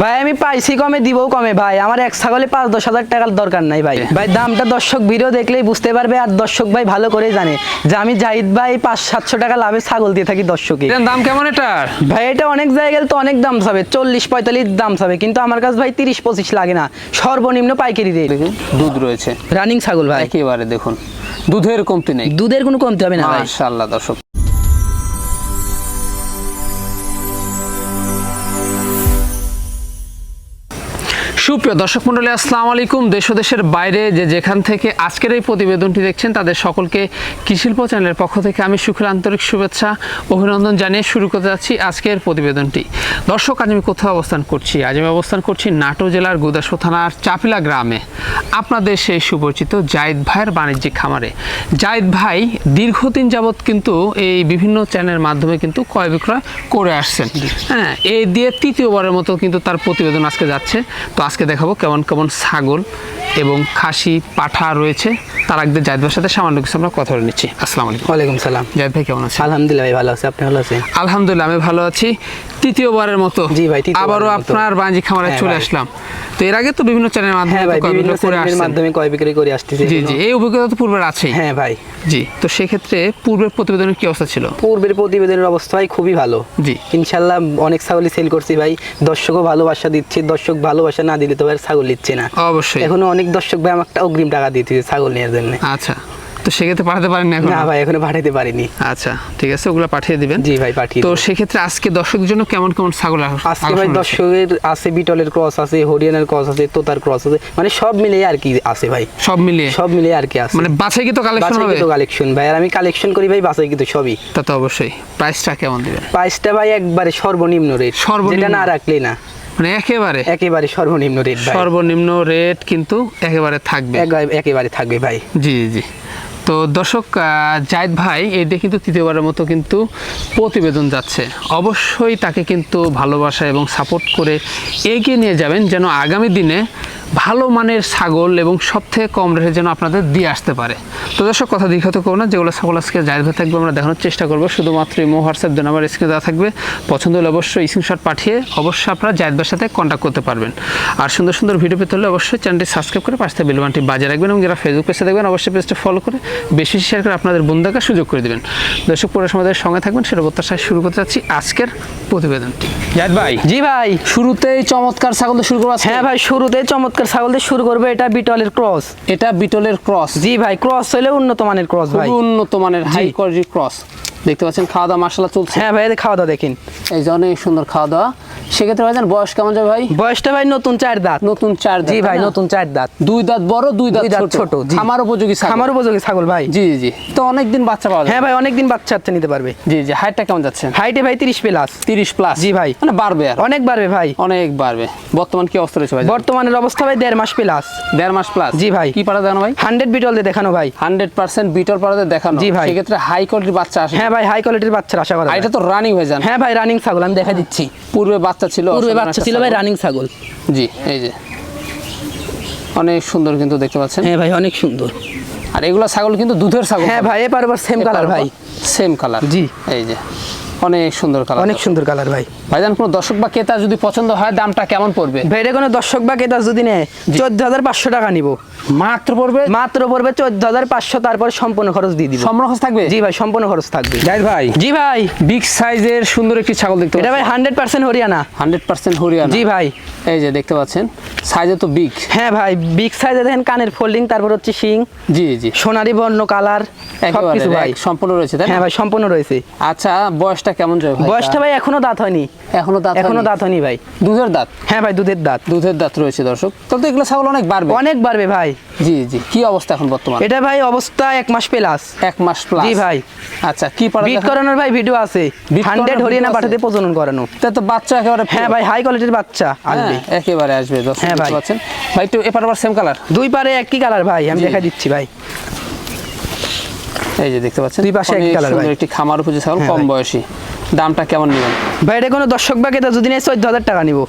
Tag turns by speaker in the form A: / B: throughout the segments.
A: ভাই আমি পাইছি কমে দিবও কমে ভাই। আমার এক ছাগলে পাঁচ দশ হাজার টাকার দরকার নাই ভাই। ভাই দামটা দর্শক ভিডিও দেখলেই বুঝতে পারবে আর দর্শক ভাই ভালো করেই জানে যে আমি জাহিদ ভাই পাঁচ সাতশো টাকা লাভে ছাগল দিয়ে থাকি দর্শকে।
B: দাম কেমন এটার
A: ভাই এটা অনেক জায়গায় তো অনেক দাম চাবে চল্লিশ পঁয়তাল্লিশ দাম চাবে কিন্তু আমার কাছে ভাই তিরিশ পঁচিশ লাগে না। সর্বনিম্ন পাইকারি রেট।
B: দেখুন দুধ রয়েছে।
A: রানিং ছাগল ভাই।
B: একেবারে দেখুন দুধের কমতি নেই।
A: দুধের কোনো কমতি হবে না ভাই।
B: মাশাআল্লাহ দর্শক। সুপ্রিয় দর্শক মন্ডলী আসসালামু আলাইকুম। দেশ দেশের বাইরে যে যেখান থেকে আজকের এই প্রতিবেদনটি দেখছেন, তাদের সকলকে কৃষিল্প চ্যানেলের পক্ষ থেকে আমি সুখের আন্তরিক শুভেচ্ছা, অভিনন্দন জানিয়ে শুরু করতে যাচ্ছি আজকের প্রতিবেদনটি। দর্শক, আজ আমি কোথাও অবস্থান করছি? আজ আমি অবস্থান করছি নাটো জেলার গুদাসো থানার চাপিলা গ্রামে। আপনাদের সেই সুপরিচিত জাহিদ ভাইয়ের বাণিজ্যিক খামারে। জাহিদ ভাই দীর্ঘদিন যাবৎ কিন্তু এই বিভিন্ন চ্যানেলের মাধ্যমে কিন্তু ক্রয় বিক্রয় করে আসছেন। হ্যাঁ এই দিয়ে তৃতীয়বারের মতো কিন্তু তার প্রতিবেদন আজকে যাচ্ছে। তো আজকে দেখাবো কেমন কেমন ছাগল এবং খাসি পাঠা রয়েছে। তার আগে জায়দ ভাইয়ের সাথে সামান্য কিছু আমরা কথা বলে নিচ্ছি। আসসালামু আলাইকুম।
A: ওয়ালাইকুম সালাম।
B: জায়দ ভাই কেমন আছেন?
A: আলহামদুলিল্লাহ ভাই ভালো আছে। আপনি ভালো আছেন?
B: আলহামদুলিল্লাহ আমি ভালো আছি। তৃতীয়বারের মতো।
A: জি ভাই,
B: আবারও আপনার বাণিজ্যিক খামারে
A: হ্যাঁ
B: চলে আসলাম। তো এর আগে তো বিভিন্ন চ্যানেলের মাধ্যমে
A: হ্যাঁ বিভিন্ন চ্যানেলের মাধ্যমে ক্রয় বিক্রি করে আসতেছি
B: জি জি এই অভিজ্ঞতা তো পূর্বের আছেই।
A: হ্যাঁ ভাই।
B: জি তো সেক্ষেত্রে পূর্বের প্রতিবেদনের কি অবস্থা ছিল?
A: পূর্বের প্রতিবেদনের অবস্থা ভাই খুবই ভালো।
B: জি।
A: ইনশাল্লাহ অনেক ছাগলই সেল করছি ভাই। দর্শকও ভালোবাসা দিচ্ছে দর্শক ভালোবাসা না দিলে তো ভাই আর ছাগল নিচ্ছে না।
B: অবশ্যই।
A: এখনও অনেক দর্শক ভাই আমাকে অগ্রিম টাকা দিতেছে ছাগল নেওয়ার জন্য।
B: আচ্ছা। তো সেক্ষেত্রে পাঠাতে পারেন না এখন?
A: না ভাই এখনও পাঠাতে পারিনি।
B: আচ্ছা ঠিক আছে ওগুলো পাঠিয়ে দিবেন।
A: জি ভাই পাঠিয়ে
B: তো সেক্ষেত্রে আজকে দর্শকদের জন্য কেমন কেমন ছাগল
A: আজকে ভাই দর্শকের আছে বিটলের ক্রস আছে হরিয়ানার ক্রস আছে তোতার ক্রস আছে মানে সব মিলে আর কি আছে ভাই।
B: সব মিলিয়ে?
A: সব মিলে আর কি আছে।
B: মানে বাছাই কি তো কালেকশন হবে?
A: তো কালেকশন ভাই আর আমি কালেকশন করি ভাই বাছাই কিন্তু সবই।
B: তা তো অবশ্যই। প্রাইসটা কেমন দিবেন?
A: প্রাইসটা ভাই একবারে সর্বনিম্ন রেট
B: সর্বনিম্ন?
A: যেটা না রাখলে না।
B: মানে একেবারে?
A: একেবারে সর্বনিম্ন রেট
B: সর্বনিম্ন রেট কিন্তু একেবারে থাকবে।
A: একেবারে থাকবে ভাই।
B: জি জি। তো দর্শক জায়েদ ভাই, এটা কিন্তু তৃতীয়বারের মতো কিন্তু প্রতিবেদন যাচ্ছে। অবশ্যই তাকে কিন্তু ভালোবাসা এবং সাপোর্ট করে এগিয়ে নিয়ে যাবেন যেন আগামী দিনে ভালো মানের ছাগল এবং সবথেকে কম রেটে যেন আপনাদের দিয়ে আসতে পারে। তো দর্শক, কথা দীর্ঘত করব না। যেগুলো ছাগল আজকে জায়েদ ভাই থাকবে, আমরা দেখানোর চেষ্টা করব। শুধুমাত্র ইমো হোয়াটসঅ্যাপ দুই নাম্বার স্ক্রিনে দেওয়া থাকবে। পছন্দ হলে অবশ্যই স্ক্রিনশট পাঠিয়ে অবশ্যই আপনারা জায়েদ ভাইয়ের সাথে কন্ট্যাক্ট করতে পারবেন। আর সুন্দর সুন্দর ভিডিও পেতে হলে অবশ্যই চ্যানেলটি সাবস্ক্রাইব করে পাশে বেলবানটি বাজে রাখবেন এবং যারা ফেসবুক পেজে দেখবেন, অবশ্যই পেজটা ফলো করে বেশি শেয়ার করে আপনাদের বন্ধুকে সুযোগ করে দেবেন। দর্শক পুরো আমাদের সঙ্গে থাকবেন সেটা প্রত্যাশায় শুরু করতে যাচ্ছি আজকের প্রতিবেদনটি। জায়েদ ভাই।
A: জি ভাই।
B: শুরুতেই চমৎকার ছাগল শুরু করব?
A: হ্যাঁ ভাই শুরুতে চমৎকার ছাগল দিয়ে শুরু করবে। এটা বিটলের ক্রস।
B: এটা বিটলের ক্রস।
A: জি ভাই ক্রস হলে উন্নত মানের ক্রস ভাই।
B: উন্নত মানের হাই
A: কোয়ালিটি
B: কোয়ালিটির ক্রস। দেখতে পাচ্ছেন খাওয়া দাওয়া মার্শাল্লাহ চলছে।
A: হ্যাঁ ভাই খাওয়া দাওয়া দেখেন।
B: এই যে অনেক সুন্দর খাওয়া দাওয়া সেক্ষেত্রে ভাইজান বয়স কেমন যাবে ভাই?
A: বয়সটা ভাই নতুন চার দাঁত।
B: নতুন চার দাঁত,
A: জি ভাই নতুন চার দাঁত।
B: দুই দাঁত বড় দুই দাঁত ছোট। খামার উপযোগী ছাগল।
A: আমার উপযোগী ছাগল ভাই।
B: জি জি তো অনেকদিন বাচ্চা পাওয়া
A: হ্যাঁ ভাই অনেকদিন বাচ্চা বাচ্চা নিতে পারবে।
B: জি জি হাইটটা কেমন যাচ্ছে?
A: হাইটে ভাই তিরিশ প্লাস
B: তিরিশ প্লাস
A: জি ভাই।
B: মানে বাড়বে আর।
A: অনেক বাড়বে ভাই।
B: অনেক বাড়বে। বর্তমান কি অবস্থা রয়েছে ভাই
A: বর্তমানের অবস্থা ভাই দেড় মাস প্লাস
B: দেড় মাস প্লাস
A: জি ভাই।
B: কি পাড়া দেখানো ভাই?
A: হান্ড্রেড বিটল দিয়ে দেখানো ভাই।
B: হান্ড্রেড পার্সেন্ট বিটল পাড়াতে দেখানো।
A: জি ভাই।
B: সেক্ষেত্রে হাই কোয়ালিটির বাচ্চা আসে
A: হ্যাঁ ভাই হাই কোয়ালিটির বাচ্চা আশা করা
B: এটা তো রানিং হয়ে যান
A: হ্যাঁ ভাই রানিং ছাগল আমি দেখা দিচ্ছি।
B: পূর্বে বাচ্চা ছিল
A: পূর্বে বাচ্চা ছিল ভাই রানিং ছাগল।
B: জি এই যে। অনেক সুন্দর কিন্তু দেখতে পাচ্ছেন।
A: হ্যাঁ ভাই অনেক সুন্দর।
B: আর এগুলো ছাগল কিন্তু দুধের ছাগল।
A: হ্যাঁ ভাই এবার সেম কালার ভাই।
B: সেম কালার
A: জি।
B: এই যে। অনেক সুন্দর কালার
A: অনেক সুন্দর কালার ভাই।
B: ভাইজান কোনো দর্শক বা ক্রেতা যদি পছন্দ হয় দামটা কেমন পড়বে?
A: ভাই এটা কোনো দর্শক বা কেতাস যদি নেয় চোদ্দ হাজার পাঁচশো টাকা নিব।
B: মাত্র পড়বে?
A: মাত্র পড়বে চোদ্দ হাজার পাঁচশো তারপর সম্পূর্ণ খরচ দিয়ে দিব।
B: সম্পূর্ণ খরচ থাকবে?
A: জি ভাই সম্পূর্ণ খরচ থাকবে।
B: জাহিদ ভাই।
A: জি ভাই।
B: বিগ সাইজের সুন্দর একটি ছাগল দেখতে
A: এটা ভাই hundred percent Haryana.
B: Hundred percent Haryana.
A: জি ভাই।
B: এই যে দেখতে পাচ্ছেন সাইজে তো বিগ
A: হ্যাঁ ভাই বিগ সাইজে দেখেন কানের ফোল্ডিং তারপর হচ্ছে শিং।
B: জি জি।
A: সোনারি বর্ণ কালার সবকিছু ভাই।
B: সম্পূর্ণ রয়েছে তাই না?
A: হ্যাঁ ভাই সম্পূর্ণ রয়েছে।
B: আচ্ছা বয়সটা কেমন যাবে ভাই?
A: বয়সটা ভাই এখনও দাঁত হয়নি।
B: এখনও দাঁত এখনও
A: দাঁত হয়নি ভাই।
B: দুধের দাঁত?
A: হ্যাঁ ভাই দুধের দাঁত।
B: দুধের দাঁত রয়েছে দর্শক। তাহলে তো এগুলো ছাগল অনেক বাড়বে।
A: অনেক বাড়বে ভাই।
B: জি জি। কি অবস্থা এখন বর্তমান?
A: এটা ভাই অবস্থা এক মাস প্লাস
B: এক মাস প্লাস
A: জি ভাই।
B: আচ্ছা কি পাড়া
A: বিট করানোর ভাই ভিডিও আছে।
B: Breed
A: হান্ড্রেড
B: করানোর
A: হরিয়ানা পাঠাতে প্রজনন করানো।
B: তা তো বাচ্চা একেবারে
A: হ্যাঁ ভাই হাই কোয়ালিটির বাচ্চা আসবে
B: হ্যাঁ, একেবারে আসবে দর্শক
A: হ্যাঁ
B: দেখতে
A: ভাই।
B: একটু এপার আবার সেম কালার
A: দুই পারে একই কালার ভাই আমি। দেখা দিচ্ছি ভাই।
B: এই যে দেখতে পাচ্ছেন?
A: দুই পাশে colour
B: সুন্দর
A: ভাই।
B: একটি খামার উপযোগী ছাগল
A: হ্যাঁ
B: কম বয়সী। দামটা কেমন নেবেন?
A: ভাই এটা কোনো দর্শক বা কেতা যদি নেয় চোদ্দ হাজার টাকা নিব।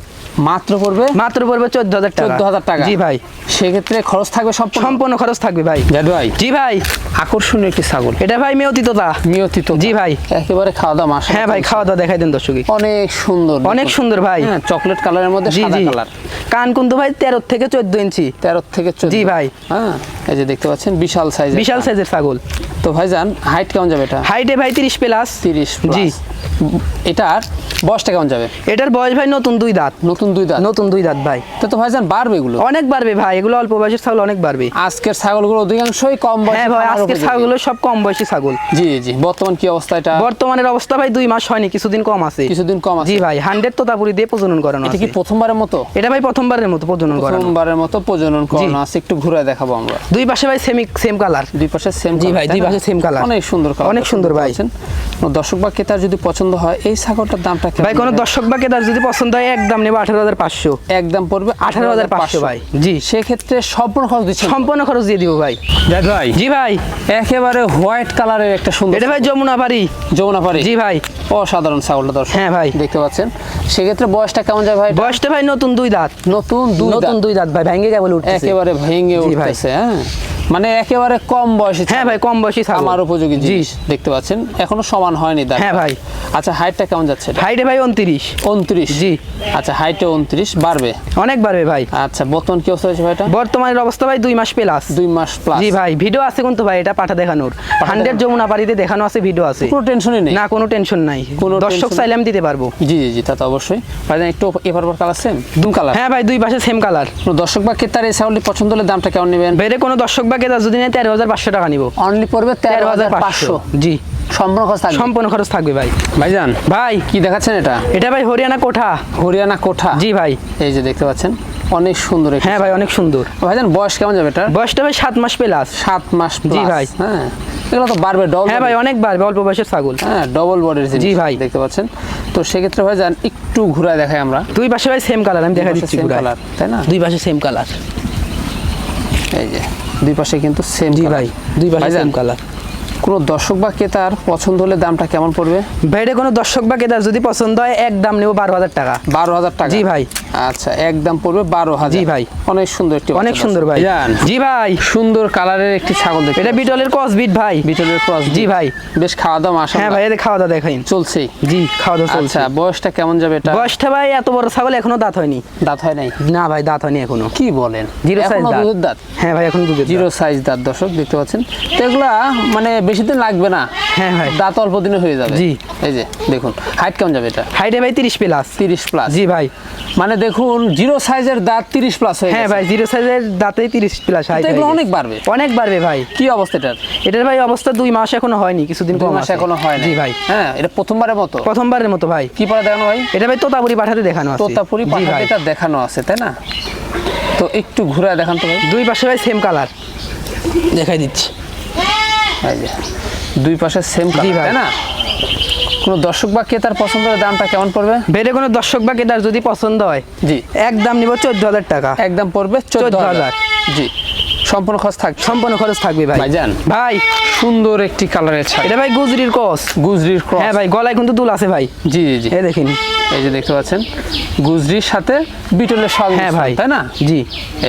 B: মাত্র পড়বে?
A: মাত্র পড়বে চোদ্দ হাজার টাকা।
B: চোদ্দ হাজার টাকা।
A: জি ভাই।
B: সেক্ষেত্রে খরচ থাকবে সব
A: সম্পূর্ণ খরচ থাকবে ভাই।
B: জাদু ভাই।
A: জি ভাই।
B: আকর্ষণীয় একটি ছাগল।
A: এটা ভাই মেয়তিততা
B: নিয়তিত
A: জি ভাই।
B: একেবারে খাওয়া দাওয়া মাসা
A: হ্যাঁ ভাই খাওয়া দাওয়া দেখাই দেন দর্শকই।
B: অনেক সুন্দর
A: অনেক সুন্দর ভাই।
B: হ্যাঁ চকলেট কালারের মধ্যে সাদা কালার।
A: কান কিন্তু ভাই তেরো থেকে চোদ্দ ইঞ্চি।
B: তেরো থেকে চোদ্দ।
A: জি ভাই।
B: হ্যাঁ। এই যে দেখতে পাচ্ছেন বিশাল সাইজ
A: বিশাল সাইজের ছাগল।
B: তো ভাইজান হাইট কেমন যাবে এটা?
A: হাইটে ভাই তিরিশ প্লাস
B: তিরিশ
A: জি।
B: এটার বয়সটা কেমন যাবে?
A: এটার বয়স ভাই নতুন দুই দাঁত।
B: নতুন দুই দাঁত?
A: নতুন দুই দাঁত ভাই।
B: তো তো ভাইজান বাড়বে এগুলো?
A: অনেক বাড়বে ভাই এগুলো অল্প বয়সের ছাগল অনেক বাড়বে।
B: আজকের ছাগলগুলো অধিকাংশই কম বয়সী
A: হ্যাঁ ভাই
B: আজকের
A: আজকে
B: উপযোগী।
A: ছাগল সব কম বয়সী ছাগল।
B: জি জি। বর্তমান কি অবস্থা এটা?
A: বর্তমানের অবস্থা ভাই দুই মাস হয়নি কিছুদিন কম আছে।
B: কিছুদিন কম আছে।
A: জি ভাই হান্ড্রেড তোতাপুরি দিয়ে প্রজনন করানো আছে
B: এটা কি প্রথমবারের মতো?
A: এটা ভাই প্রথমবারের মতো প্রজনন করানো।
B: প্রথমবারের মতো প্রজনন করানো আছে। একটু ঘুরে দেখাবো আমরা।
A: দুই পাশে ভাই সেমি সেম কালার
B: দুই পাশে সেম
A: জি ভাই, দুই পাশে সেম কালার
B: অনেক সুন্দর colour
A: অনেক সুন্দর ভাই।
B: দর্শক বা ক্রেতার যদি পছন্দ হয় এই ছাগলটার দামটা
A: ভাই কোনো দর্শক বা কেতার যদি পছন্দ হয় একদম নেব আঠারো হাজার পাঁচশো।
B: একদম পড়বে
A: আঠারো হাজার পাঁচশো। ভাই। জি।
B: সেক্ষেত্রে সম্পূর্ণ খরচ দিচ্ছেন।
A: সম্পূর্ণ খরচ দিয়ে দিব ভাই।
B: ভাই।
A: জি ভাই।
B: একেবারে হোয়াইট কালারের একটা সুন্দর
A: এটা ভাই যমুনা বাড়ি।
B: যমুনা পারি
A: জি ভাই।
B: অসাধারণ ছাগলটা দর্শক।
A: হ্যাঁ ভাই।
B: দেখতে পাচ্ছেন। সেক্ষেত্রে বয়সটা কেমন যায় ভাই
A: বয়সটা ভাই নতুন দুই দাঁত।
B: নতুন দুই
A: নতুন দুই দাঁত ভাই। ভেঙে কেবল উঠতেছে।
B: একেবারে ভেঙে
A: জি ভাই।
B: হ্যাঁ। Thank you. মানে একেবারে কম বয়সী
A: হ্যাঁ ভাই কম বয়সী
B: আমার উপযোগী
A: জি।
B: জিনিস দেখতে পাচ্ছেন? এখনও সমান হয়নি দাঁত
A: হ্যাঁ ভাই।
B: আচ্ছা হাইটটা কেমন যাচ্ছে
A: হাইটে ভাই উনত্রিশ।
B: উনত্রিশ?
A: জি।
B: আচ্ছা হাইটে উনত্রিশ বাড়বে?
A: অনেক বাড়বে ভাই।
B: আচ্ছা বর্তমান কি অবস্থা হয়েছে ভাইটা
A: বর্তমানের অবস্থা ভাই দুই মাস প্লাস
B: দুই মাস প্লাস
A: জি ভাই ভিডিও আছে কিন্তু ভাই এটা পাঠা দেখানোর। হান্ড্রেড যমুনা বাড়িতে দেখানো আছে ভিডিও আছে।
B: কোনো টেনশনই নেই।
A: না কোনো টেনশন নাই।
B: কোনো
A: দর্শক চাইলে আমি দিতে পারব।
B: জি জি জি তা তো অবশ্যই। ভাইজান একটু এবার পর কালার সেম দুম কালার
A: হ্যাঁ ভাই দুই পাশে সেম কালার
B: কোনো দর্শক বা ক্রেতার এই ছাগলটি পছন্দ হলে দামটা কেমন নেবেন?
A: বাইরে কোনো দর্শক কেতা যদি নেয় তেরো হাজার পাঁচশো টাকা নিবো।
B: অনলি পড়বে তেরো হাজার পাঁচশো।
A: জি।
B: সম্পূর্ণ খরচ থাকবে।
A: সম্পূর্ণ খরচ থাকবে ভাই।
B: ভাইজান
A: ভাই
B: কি দেখাচ্ছেন এটা?
A: এটা ভাই হরিয়ানা কোঠা।
B: হরিয়ানা কোঠা?
A: জি ভাই।
B: এই যে দেখতে পাচ্ছেন অনেক সুন্দর
A: হ্যাঁ ভাই অনেক সুন্দর।
B: ভাইজান বয়স কেমন যাবে এটা
A: বয়সটা ভাই সাত মাস প্লাস।
B: সাত মাস
A: জি ভাই।
B: হ্যাঁ। এগুলো তো বাড়বে ডবল
A: হ্যাঁ ভাই অনেক বাড়বে অল্প বয়সের ছাগল।
B: হ্যাঁ ডবল বডির
A: জি ভাই।
B: দেখতে পাচ্ছেন। তো সেক্ষেত্রে ভাইজান একটু ঘুরায় দেখাই আমরা।
A: দুই পাশে ভাই সেম কালার আমি দেখা দিচ্ছি
B: colour, তাই না?
A: দুই পাশে সেম কালার
B: এই যে। দুই পাশে কিন্তু সেম
A: জি ভাই দুই পাশে সেম কালার
B: কোনো দর্শক বা ক্রেতার পছন্দ হলে দামটা কেমন পড়বে?
A: ভাইরে কোনো দর্শক বা কেতার যদি পছন্দ হয় এক দাম নেব বারো হাজার টাকা।
B: বারো হাজার টাকা?
A: জি ভাই।
B: আচ্ছা একদম পড়বে বারো হাজার।
A: জি ভাই।
B: অনেক সুন্দর একটি
A: অনেক সুন্দর ভাই। জি ভাই।
B: সুন্দর কালারের একটি ছাগল দেখতে
A: এটা বিটলের কস বিট ভাই।
B: বিটলের ক্রস
A: জি ভাই।
B: বেশ খাওয়া দাওয়া মাসা
A: হ্যাঁ ভাই এদের খাওয়া দাওয়া দেখাইন
B: চলছে।
A: জি খাওয়া দাওয়া চলছে।
B: আচ্ছা বয়সটা কেমন যাবে এটা?
A: বয়সটা ভাই এত বড় ছাগল এখনও দাঁত হয়নি।
B: দাঁত হয় নাই?
A: না ভাই দাঁত হয়নি এখনও।
B: কি বলেন?
A: জিরো সাইজ দাঁত। হ্যাঁ ভাই এখন দুধের
B: জিরো সাইজ দাঁত দর্শক দেখতে পাচ্ছেন। তো এগুলা মানে বেশি দিন লাগবে না।
A: হ্যাঁ ভাই।
B: দাঁত অল্প দিনে হয়ে যাবে।
A: জি।
B: এই যে দেখুন হাইট কেমন যাবে এটা?
A: হাইটে ভাই তিরিশ প্লাস
B: তিরিশ প্লাস
A: জি ভাই।
B: মানে দেখুন জিরো সাইজের দাঁত তিরিশ প্লাস হয়ে
A: হ্যাঁ ভাই জিরো সাইজের দাঁতেই তিরিশ প্লাস হাইট
B: এগুলো অনেক বাড়বে।
A: অনেক বাড়বে ভাই।
B: কি অবস্থা এটার?
A: এটার ভাই অবস্থা দুই মাস এখনও হয়নি কিছুদিন কম
B: মাস এখনও হয়
A: জি ভাই।
B: হ্যাঁ এটা প্রথমবারের মতো।
A: প্রথমবারের মতো ভাই।
B: কি পরে দেখানো ভাই?
A: এটা ভাই তোতাপুরি পাঠাতে দেখানো আছে।
B: তোতাপুরি
A: ভাই।
B: পাঠাটা দেখানো আছে তাই না? তো একটু ঘুরে দেখান তো ভাই।
A: দুই পাশে ভাই সেম কালার দেখাই দিচ্ছি।
B: এই যে দুই পাশে সেম
A: জি ভাই।
B: না? কোনো দর্শক বা ক্রেতার পছন্দের দামটা কেমন পড়বে?
A: বেড়ে কোনো দর্শক বা কেদার যদি পছন্দ হয়
B: জি।
A: একদম নিব চোদ্দ হাজার টাকা।
B: একদম পড়বে চোদ্দ হাজার। জি। সম্পূর্ণ খরচ থাকবে।
A: সম্পূর্ণ খরচ থাকবে ভাই।
B: ভাইজান।
A: ভাই।
B: সুন্দর একটি কালারের ছাড়
A: এটা ভাই গুজরির কস
B: গুজরির ক্রস
A: হ্যাঁ ভাই গলায় কিন্তু দুল আছে ভাই।
B: জি জি জি।
A: এ দেখিন।
B: এই যে দেখতে পাচ্ছেন গুজরির সাথে বিটলের সব
A: হ্যাঁ ভাই।
B: তাই না?
A: জি।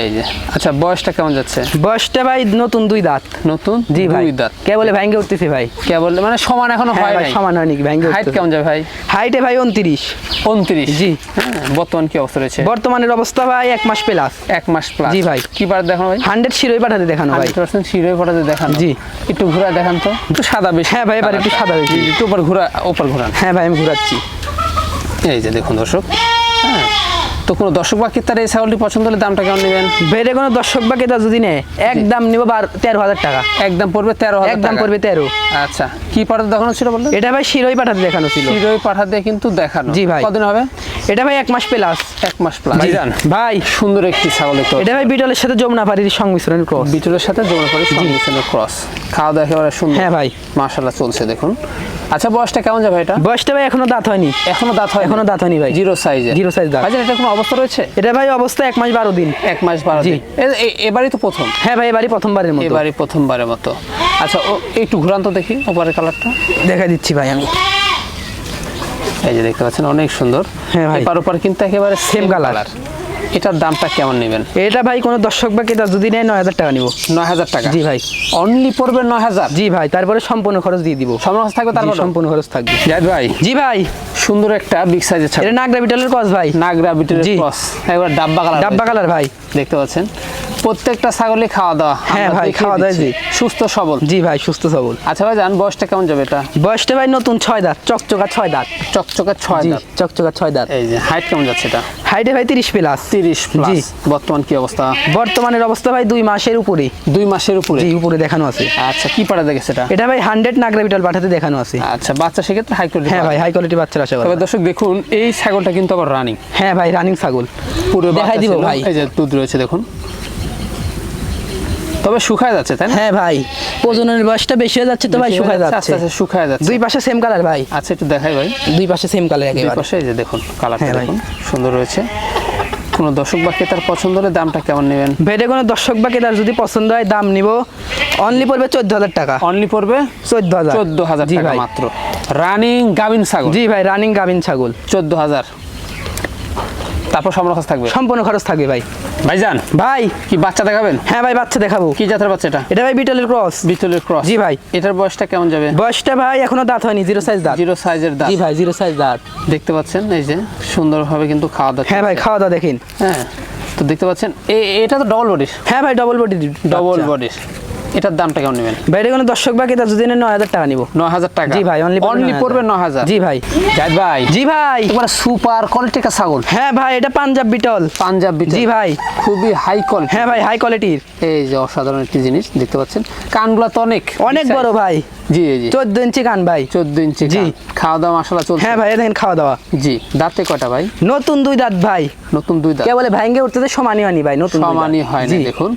B: এই যে আচ্ছা বয়সটা কেমন যাচ্ছে?
A: বয়সটা ভাই নতুন দুই দাঁত।
B: নতুন
A: জি ভাই।
B: দুই দাঁত।
A: কে বলে ভাঙ্গে উঠতেছে ভাই।
B: কেবল মানে সমান এখনও
A: হ্যাঁ
B: হয় নাই।
A: সমান হয়নি ভাঙ্গে
B: হাইট কেমন যাবে ভাই?
A: হাইটে ভাই উনত্রিশ।
B: উনত্রিশ?
A: জি।
B: হ্যাঁ বর্তমান কি অবস্থা রয়েছে?
A: বর্তমানের অবস্থা ভাই এক মাস প্লাস
B: এক মাস প্লাস
A: জি ভাই।
B: কি বার দেখানো ভাই?
A: হান্ড্রেড শিরোই পাঠাতে দেখানো ভাই।
B: হান্ড্রেড পার্সেন্ট শিরোই ফটাতে দেখানো।
A: জি।
B: একটু ঘুরা দেখান তো। একটু সাদা বেশি
A: হ্যাঁ ভাই, এবার একটু সাদা বেশি।
B: একটু উপর ঘুরা উপর ঘুরান।
A: হ্যাঁ ভাই আমি ঘুরাচ্ছি।
B: এই যে দেখুন দর্শক হ্যাঁ তো কোনো দর্শক বাকি ক্রেতার এই ছাগলটি পছন্দ হলে দামটা কেমন নেবেন?
A: বেড়ে কোনো দর্শক বা তার যদি নেয় একদম নিব বার তেরো হাজার টাকা।
B: একদম পড়বে তেরো হাজার
A: একদম পড়বে তেরো।
B: আচ্ছা কি পাঠাতে দেখানো ছিল বলল
A: এটা ভাই শিরোই পাঠাতে দেখানো ছিল।
B: শিরোই পাঠাতে কিন্তু দেখানো।
A: জি ভাই।
B: কদিন হবে?
A: এটা ভাই এক মাস প্লাস
B: এক মাস প্লাস
A: জি।
B: জান
A: ভাই
B: সুন্দর একটি ছাগল দেখতে
A: এটা ভাই বিটলের সাথে যমুনা পাড়ির সংমিশ্রণের ক্রস
B: বিটলের সাথে জমে সংমিশ্রণের ক্রস খাওয়া দাওয়া একেবারে সুন্দর।
A: হ্যাঁ ভাই।
B: মাশাল্লাহ চলছে দেখুন। আচ্ছা বয়সটা কেমন যাবে এটা?
A: বয়সটা ভাই এখনও দাঁত হয়নি।
B: এখনও দাঁত হয়
A: এখনও দাঁত হয়নি ভাই।
B: জিরো সাইজে
A: জিরো size দাঁত।
B: ভাইজান এটা কোনো অবস্থা রয়েছে?
A: এটা ভাই অবস্থা এক মাস বারো দিন।
B: এক মাস বারো দিন। এবারই তো প্রথম?
A: হ্যাঁ ভাই এবারই প্রথমবারের মতো।
B: এবারই প্রথমবারের মতো। আচ্ছা ও একটু ঘুরান তো দেখি ওপারের কালারটা
A: দেখা দিচ্ছি ভাই আমি।
B: এই যে দেখতে পাচ্ছেন অনেক সুন্দর।
A: হ্যাঁ ভাই।
B: এপার ওপার কিন্তু একেবারে সেম কালার এটার দামটা কেমন নেবেন?
A: এটা ভাই কোনো দর্শক বা ক্রেতা যদি নেয় নয় হাজার টাকা নিব।
B: নয় হাজার টাকা?
A: জি ভাই।
B: অনলি পড়বে নয় হাজার?
A: জি ভাই তারপরে সম্পূর্ণ খরচ দিয়ে দিব।
B: সমস্ত থাকবে তারপর?
A: সম্পূর্ণ খরচ থাকবে।
B: জাহিদ ভাই।
A: জি ভাই।
B: সুন্দর একটা বিগ সাইজের ছাগল।
A: এটা নাগরা বিটলের কস ভাই।
B: নাগরা বিটের
A: জি।
B: ক্রস একবার ডাব্বা কালার
A: ডাব্বা কালার ভাই।
B: দেখতে পাচ্ছেন? প্রত্যেকটা ছাগলই খাওয়া দাওয়া
A: হ্যাঁ ভাই, খাওয়া দাওয়া,
B: দিচ্ছি। সুস্থ সবল।
A: জি ভাই সুস্থ সবল।
B: আচ্ছা ভাই জান বয়সটা কেমন যাবে এটা?
A: বয়সটা ভাই নতুন ছয় দাঁত চকচকা ছয় দাঁত।
B: চকচকে ছয়
A: জি
B: দাঁত।
A: চকচকা ছয় দাঁত।
B: এই যে হাইট কেমন যাচ্ছে এটা?
A: হাইটে ভাই তিরিশ প্লাস
B: তিরিশ
A: জি।
B: বর্তমান কি অবস্থা?
A: বর্তমানের অবস্থা ভাই দুই মাসের উপরে।
B: দুই মাসের উপরে?
A: জি উপরে দেখানো আছে।
B: আচ্ছা কি পাড়া দেখেছে এটা?
A: এটা ভাই হান্ড্রেড নাগরা বিটল পাঠাতে দেখানো আছে।
B: আচ্ছা বাচ্চা সেক্ষেত্রে হাই কোয়ালিটি
A: হ্যাঁ ভাই হাই কোয়ালিটি বাচ্চা আশা করা।
B: তবে দর্শক দেখুন এই ছাগলটা কিন্তু আবার রানিং
A: হ্যাঁ ভাই রানিং ছাগল।
B: পুরো
A: দেখাই দিব ভাই।
B: এই যে দুধ রয়েছে দেখুন। তবে শুকায় যাচ্ছে তাই না?
A: হ্যাঁ ভাই প্রজননের বয়সটা বেশি হয়ে যাচ্ছে তো ভাই শুকায় যাচ্ছে
B: আস্তে শুকায় যাচ্ছে।
A: দুই পাশে সেম কালার ভাই।
B: আচ্ছা একটু দেখাই ভাই।
A: দুই পাশে সেম কালার
B: দুই
A: একেবারে।
B: পাশে এই যে দেখুন কালারটা
A: হ্যাঁ
B: দেখুন সুন্দর রয়েছে কোনো দর্শক বা ক্রেতার পছন্দ হলে দামটা কেমন নেবেন?
A: ভেটে কোনো দর্শক বা ক্রেতার যদি পছন্দ হয় দাম নিব। অনলি পড়বে চোদ্দ হাজার টাকা।
B: অনলি পড়বে
A: চোদ্দ হাজার।
B: চোদ্দ হাজার টাকা মাত্র। রানিং গাবিন ছাগল।
A: জি ভাই রানিং গাভিন ছাগল।
B: চোদ্দ হাজার। তারপর সম্পূর্ণ খরচ থাকবে?
A: সম্পূর্ণ খরচ থাকবে ভাই।
B: ভাইজান
A: ভাই।
B: কি বাচ্চা দেখাবেন?
A: হ্যাঁ ভাই বাচ্চা দেখাবো।
B: কি জাতের বাচ্চা এটা?
A: এটা ভাই বিটলের ক্রস
B: বিটলের ক্রস
A: জি ভাই।
B: এটার বয়সটা কেমন যাবে?
A: বয়সটা ভাই এখনও দাঁত হয়নি জিরো সাইজ দাঁত।
B: জিরো সাইজের দাঁত।
A: জি ভাই জিরো সাইজ দাঁত।
B: দেখতে পাচ্ছেন এই যে সুন্দরভাবে কিন্তু খাওয়া দাওয়া
A: হ্যাঁ ভাই খাওয়া দাওয়া দেখেন।
B: হ্যাঁ তো দেখতে পাচ্ছেন এ- এটা তো ডবল বডির
A: হ্যাঁ ভাই ডবল বডি
B: ডবল বডির এটার দামটা কেমন নেবেন?
A: বাইরে কোনো দর্শক বা ক্রেতা যদি নেয় নয় হাজার টাকা নিব।
B: নয় হাজার টাকা?
A: জি ভাই অনলি
B: অনলি পড়বে ন হাজার?
A: জি ভাই।
B: জাহিদ ভাই।
A: জি ভাই।
B: এবার সুপার কোয়ালিটির ছাগল।
A: হ্যাঁ ভাই এটা পাঞ্জাব বিটল।
B: পাঞ্জাব বিটেল।
A: জি ভাই।
B: খুবই হাই কোয়ালিটি
A: হ্যাঁ ভাই হাই কোয়ালিটির
B: এই যে অসাধারণ একটি জিনিস দেখতে পাচ্ছেন। কানগুলা তো অনেক।
A: অনেক বড় ভাই।
B: জি জি
A: চোদ্দ ইঞ্চি কান ভাই।
B: চোদ্দ ইঞ্চি
A: জি।
B: খাওয়া দাওয়া মশলা চলছে।
A: হ্যাঁ ভাই দেখেন খাওয়া দাওয়া।
B: জি দাঁতে কয়টা ভাই?
A: নতুন দুই দাঁত ভাই।
B: নতুন দুই দাঁত।
A: কে বলে ভাঙ্গে উঠতে সমানই হয়নি ভাই নতুন।
B: সমানই হয় না দেখুন।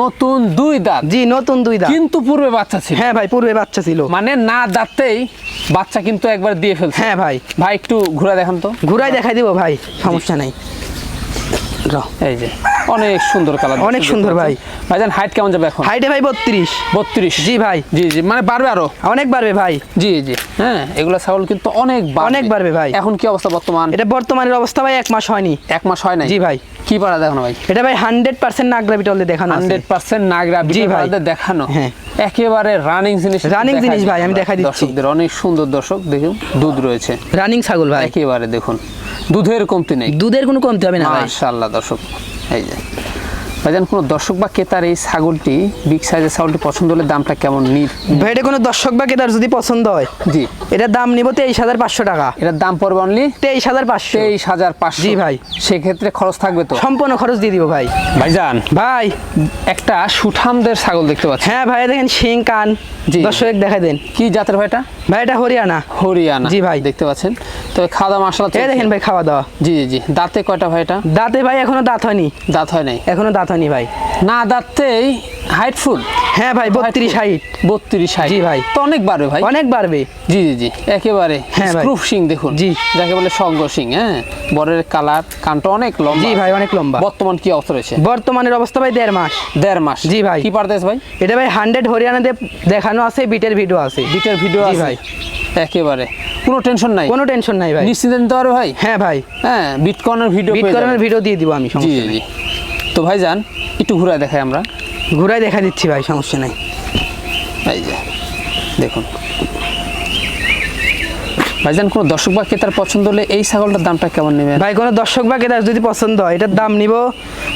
B: নতুন দুই দাঁত।
A: জি নতুন দুই দাঁত
B: কিন্তু পূর্বে বাচ্চা ছিল।
A: হ্যাঁ ভাই পূর্বে বাচ্চা ছিল।
B: মানে না দাঁতেই বাচ্চা কিন্তু একবার দিয়ে ফেলছে।
A: হ্যাঁ ভাই।
B: ভাই একটু ঘুরে দেখান তো।
A: ঘুরাই দেখাই দিব ভাই সমস্যা নাই।
B: এই যে অনেক সুন্দর কালার
A: অনেক সুন্দর ভাই।
B: ভাইজান হাইট কেমন যাবে এখন?
A: হাইটে ভাই বত্রিশ।
B: বত্রিশ।
A: জি ভাই।
B: জি জি মানে বাড়বে আরও?
A: অনেক বাড়বে ভাই।
B: জি জি। হ্যাঁ এগুলো ছাগল কিন্তু অনেক
A: অনেক বাড়বে ভাই।
B: এখন কি অবস্থা বর্তমান?
A: এটা বর্তমানের অবস্থা ভাই এক মাস হয়নি।
B: এক মাস হয় নাই?
A: জি ভাই।
B: কি পাড়া দেখানো ভাই?
A: এটা ভাই হান্ড্রেড পার্সেন্ট নাগরা বিটলে দেখানো।
B: হান্ড্রেড পার্সেন্ট নাগরা
A: জি
B: জি
A: ভাই।
B: দেখানো।
A: হ্যাঁ।
B: একেবারে রানিং জিনিস দেখাই
A: জিনিস ভাই, আমি দেখাই দিচ্ছি।
B: দর্শকদের অনেক সুন্দর দর্শক দেখুন দুধ রয়েছে।
A: রানিং ছাগল ভাই।
B: একেবারে দেখুন। দুধের কমতি নেই।
A: দুধের কোনো কমতি হবে না
B: মাশাআল্লাহ দর্শক এই যে। ভাইজান কোনো দর্শক বা ক্রেতার এই ছাগলটি বিগ সাইজের ছাগলটি পছন্দ হলে দামটা কেমন নি
A: ভাই এটা কোনো দর্শক বা কেতার যদি পছন্দ হয়
B: জি।
A: এটার দাম নিব তেইশ হাজার পাঁচশো টাকা।
B: এটার দাম পড়বে অনলি
A: তেইশ হাজার পাঁচশো।
B: তেইশ হাজার পাঁচশো।
A: জি ভাই।
B: সেক্ষেত্রে খরচ থাকবে তো?
A: সম্পূর্ণ খরচ দিয়ে দিব ভাই।
B: ভাইজান
A: ভাই।
B: একটা সুঠামদের ছাগল দেখতে পাচ্ছি।
A: হ্যাঁ ভাই দেখেন শিং কান।
B: জি।
A: দর্শক দেখাই দেন।
B: কি জাতের ভাইটা
A: ভাই এটা হরিয়ানা।
B: হরিয়ানা।
A: জি ভাই।
B: দেখতে পাচ্ছেন। তবে খাওয়া দাওয়া মশলা
A: দেখেন ভাই খাওয়া দাওয়া।
B: জি জি জি। দাঁতে কয়টা ভাইটা
A: দাঁতে ভাই এখনও দাঁত হয়নি।
B: দাঁত হয় নাই।
A: এখনও দাঁত হয়নি ভাই।
B: না দাঁতেই হাইট ফুল
A: হ্যাঁ ভাই বত্রিশ হাইট
B: বত্রিশ হাইট
A: জি ভাই।
B: তো অনেক বাড়বে ভাই।
A: অনেক বাড়বে।
B: জি জি জি। একেবারে
A: হ্যাঁ ভাই।
B: স্ক্রুপ সিং দেখুন।
A: জি।
B: যাকে বলে সঙ্গ সিং হ্যাঁ? বরের কালার কানটা অনেক লম্বা।
A: জি ভাই অনেক লম্বা।
B: বর্তমান কি অবস্থা রয়েছে?
A: বর্তমানের অবস্থা ভাই দেড় মাস।
B: দেড় মাস।
A: জি ভাই।
B: কি পারতেছ ভাই?
A: এটা ভাই হান্ড্রেড হরিয়ানা হরিয়ানাতে দেখানো আছে বিটের ভিডিও আছে।
B: বিটের ভিডিও আছে।
A: ভাই।
B: একেবারে। কোনো টেনশন নাই।
A: কোনো টেনশন নাই ভাই।
B: নিশ্চিন্তে নিতে পারবে ভাই?
A: হ্যাঁ ভাই।
B: হ্যাঁ বিটকয়েনের ভিডিও
A: বিট
B: পেয়ে
A: করানোর
B: যাবেন।
A: ভিডিও দিয়ে দিব আমি সমস্যা
B: জি। জি তো ভাই যান একটু ঘুরায় দেখাই আমরা।
A: ঘুরায় দেখা দিচ্ছি ভাই সমস্যা নাই।
B: এই যে দেখুন। ভাইজান কোনো দর্শক বা ক্রেতার পছন্দ হলে এই ছাগলটার দামটা কেমন নেবেন?
A: ভাই কোনো দর্শক বা ক্রেতার যদি পছন্দ হয় এটার দাম নিব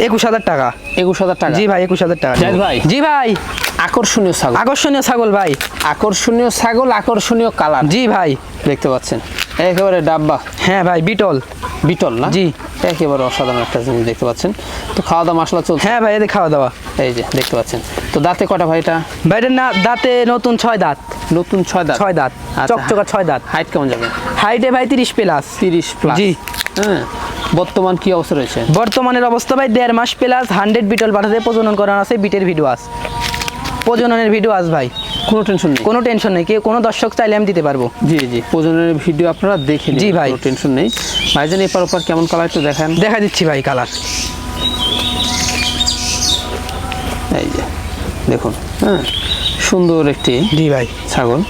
A: একুশ হাজার টাকা।
B: একুশ হাজার টাকা?
A: জি ভাই একুশ হাজার টাকা।
B: ভাই।
A: জি ভাই।
B: আকর্ষণীয় ছাগল।
A: আকর্ষণীয় ছাগল ভাই।
B: আকর্ষণীয় ছাগল আকর্ষণীয় কালার।
A: জি ভাই।
B: দেখতে পাচ্ছেন? একেবারে ডাব্বা।
A: হ্যাঁ ভাই বিটল।
B: বিটল না?
A: জি।
B: একেবারে অসাধারণ একটা জিনিস দেখতে পাচ্ছেন। তো খাওয়া দাওয়া মশলা চলছে?
A: হ্যাঁ ভাই এদের খাওয়া দাওয়া।
B: এই যে দেখতে পাচ্ছেন। তো দাঁতে কটা ভাই এটা?
A: ভাই এটার না দাঁতে নতুন ছয় দাঁত।
B: নতুন ছয় দাঁত?
A: ছয় দাঁত।
B: আচ্ছা।
A: চকচকা ছয় দাঁত।
B: হাইট কেমন যাবে?
A: হাইটে ভাই তিরিশ প্লাস
B: তিরিশ প্লাস
A: জি।
B: হ্যাঁ। বর্তমান কি অবস্থা রয়েছে?
A: বর্তমানের অবস্থা ভাই দেড় মাস প্লাস হান্ড্রেড বিটল পাঠাতে প্রজনন করানো আছে বিটের ভিডিও আস প্রজননের ভিডিও আস ভাই।
B: কোনো টেনশন নেই।
A: কোনো টেনশন নেই। কেউ কোনো দর্শক চাইলে আমি দিতে পারব।
B: জি জি। প্রজননের ভিডিও আপনারা দেখে নিন
A: জি ভাই।
B: কোনো টেনশন নেই। ভাইজান এপার ওপার কেমন কালার একটু দেখান।
A: দেখা দিচ্ছি ভাই কালার
B: এই যে দেখুন হ্যাঁ সুন্দর একটি
A: জি ভাই।
B: ছাগল।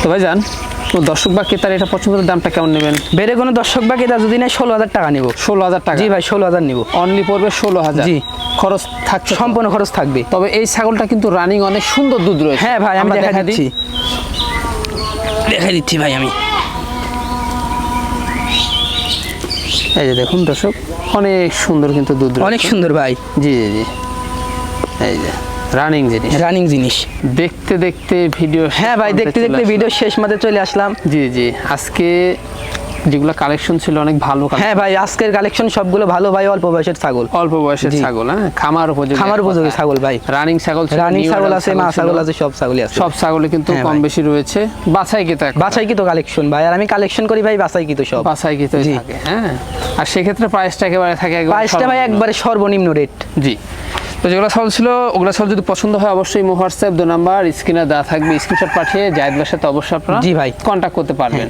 B: তো ভাইজান তো দর্শক বা ক্রেতার এটা পছন্দের দামটা কেমন নেবেন?
A: বেড়ে কোনো দর্শক বা কেতা যদি নেয় ষোলো হাজার টাকা নিব।
B: ষোলো হাজার টাকা?
A: জি ভাই ষোলো হাজার নিব।
B: অনলি পড়বে ষোলো হাজার?
A: জি।
B: খরচ থাকছে
A: সম্পূর্ণ খরচ থাকবে।
B: তবে এই ছাগলটা কিন্তু রানিং অনেক সুন্দর দুধ রয়েছে।
A: হ্যাঁ ভাই আমি দেখা দিচ্ছি। দেখা দিচ্ছি ভাই আমি।
B: এই যে দেখুন দর্শক অনেক সুন্দর কিন্তু দুধ।
A: অনেক সুন্দর ভাই।
B: জি জি জি। এই যে। রানিং জিনিস।
A: রানিং জিনিস।
B: দেখতে দেখতে ভিডিও
A: হ্যাঁ ভাই দেখতে দেখতে ভিডিও শেষ মাঝে চলে আসলাম।
B: জি জি। আজকে যেগুলো কালেকশন ছিল অনেক ভালো
A: হ্যাঁ ভাই আজকের কালেকশন সবগুলো ভালো ভাই অল্প বয়সের ছাগল।
B: অল্প বয়সের ছাগল হ্যাঁ? খামার উপযোগী
A: খামার উপযোগী ছাগল ভাই।
B: রানিং ছাগল
A: রানিং ছাগল আছে মা ছাগল আছে সব ছাগলই আছে।
B: সব ছাগলে কিন্তু
A: হ্যাঁ
B: কম বেশি রয়েছে। বাছাই কি তো
A: বাছাই কি তো কালেকশন ভাই আর আমি কালেকশন করি ভাই বাছাই কি তো সব।
B: বাছাই কি তো থাকে হ্যাঁ? আর সেক্ষেত্রে প্রাইসটা একেবারে থাকে
A: প্রাইসটা ভাই একবারে সর্বনিম্ন রেট
B: জি। তো যেগুলো সল ছিল ওগুলো সল যদি পছন্দ হয় অবশ্যই মো হোয়াটসঅ্যাপ দু নাম্বার স্ক্রিনে দেওয়া থাকবে স্ক্রিনশট পাঠিয়ে জায়দ ভাইয়ের সাথে অবশ্যই আপনারা
A: জি ভাই।
B: কন্ট্যাক্ট করতে পারবেন।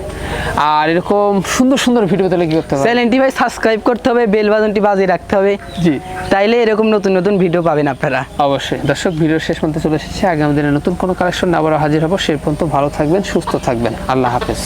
B: আর এরকম সুন্দর সুন্দর ভিডিও তাহলে কি করতে হবে?
A: চ্যানেলটি ভাই সাবস্ক্রাইব করতে হবে বেল বাটনটি বাজিয়ে রাখতে হবে।
B: জি।
A: তাইলে এরকম নতুন নতুন ভিডিও পাবেন আপনারা।
B: অবশ্যই। দর্শক ভিডিও শেষ পর্যন্ত চলে এসেছে। আগামী দিনে নতুন কোনো কালেকশন আবার হাজির হব। সে পর্যন্ত ভালো থাকবেন সুস্থ থাকবেন। আল্লাহ হাফেজ।